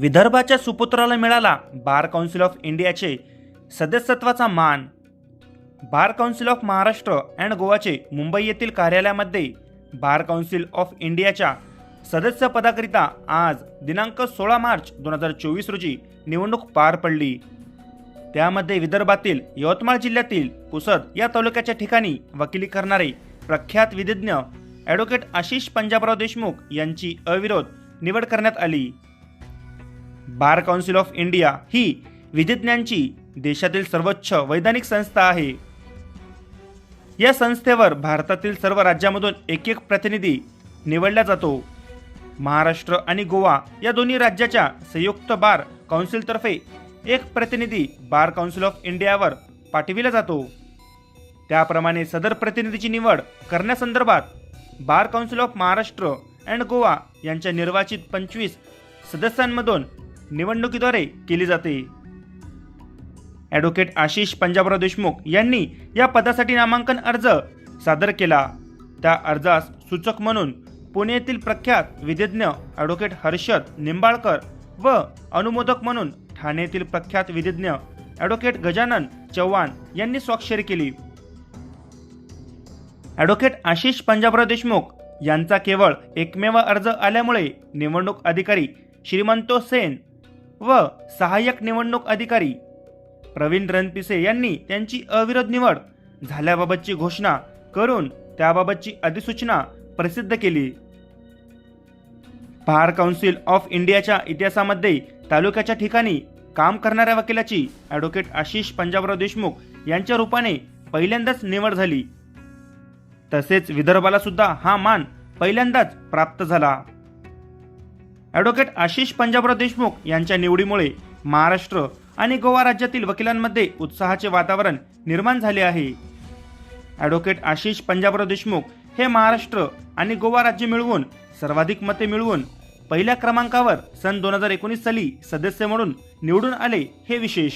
विदर्भाच्या सुपुत्राला मिळाला बार council of इंडियाचे सदस्यत्वाचा मान. Bar council of Maharashtra and गोवाचे Mumbai येथील कार्यालयामध्ये बार काउन्सिल ऑफ इंडियाच्या सदस्यपदाकरिता आज दिनांक सोळा मार्च दोन हजार चोवीस रोजी निवडणूक पार पडली. त्यामध्ये विदर्भातील यवतमाळ जिल्ह्यातील पुसद या तालुक्याच्या ठिकाणी वकिली करणारे प्रख्यात विधिज्ञ ॲडव्होकेट आशिष पंजाबराव देशमुख यांची अविरोध निवड करण्यात आली. बार काउन्सिल ऑफ इंडिया ही विधिज्ञांची देशातील सर्वोच्च वैधानिक संस्था आहे. या संस्थेवर भारतातील सर्व राज्यामधून एक एक प्रतिनिधी निवडला जातो. महाराष्ट्र आणि गोवा या दोन्ही राज्याच्या संयुक्त बार काउन्सिलतर्फे एक प्रतिनिधी बार काउन्सिल ऑफ इंडियावर पाठविला जातो. त्याप्रमाणे सदर प्रतिनिधीची निवड करण्यासंदर्भात bar council of Maharashtra and Goa यांच्या निर्वाचित पंचवीस सदस्यांमधून निवडणुकीद्वारे केली जाते. ॲडव्होकेट आशिष पंजाबराव देशमुख यांनी या पदासाठी नामांकन अर्ज सादर केला. त्या अर्जास सूचक म्हणून पुणे येथील प्रख्यात विधिज्ञ ॲडव्होकेट हर्षद निंबाळकर व अनुमोदक म्हणून ठाणे येथील प्रख्यात विधिज्ञ ॲडव्होकेट गजानन चव्हाण यांनी स्वाक्षरी केली. ॲडव्होकेट आशिष पंजाबराव देशमुख यांचा केवळ एकमेव अर्ज आल्यामुळे निवडणूक अधिकारी श्रीमंतो सेन व सहाय्यक निवडणूक अधिकारी. प्रवीण रणपिसे यांनी त्यांची अविरोध निवड झाल्याबाबतची घोषणा करून त्याबाबतची अधिसूचना प्रसिद्ध केली. बार काउन्सिल ऑफ इंडियाच्या इतिहासामध्ये तालुक्याच्या ठिकाणी काम करणाऱ्या वकिलाची ॲडव्होकेट आशिष पंजाबराव देशमुख यांच्या रूपाने पहिल्यांदाच निवड झाली. तसेच विदर्भाला सुद्धा हा मान पहिल्यांदाच प्राप्त झाला. ॲडव्होकेट आशिष पंजाबराव देशमुख यांच्या निवडीमुळे महाराष्ट्र आणि गोवा राज्यातील वकिलांमध्ये उत्साहाचे वातावरण निर्माण झाले आहे. ॲडव्होकेट आशिष पंजाबराव देशमुख हे महाराष्ट्र आणि गोवा राज्य मिळवून सर्वाधिक मते मिळवून पहिल्या क्रमांकावर सन दोन हजार एकोणीस साली सदस्य म्हणून निवडून आले हे विशेष.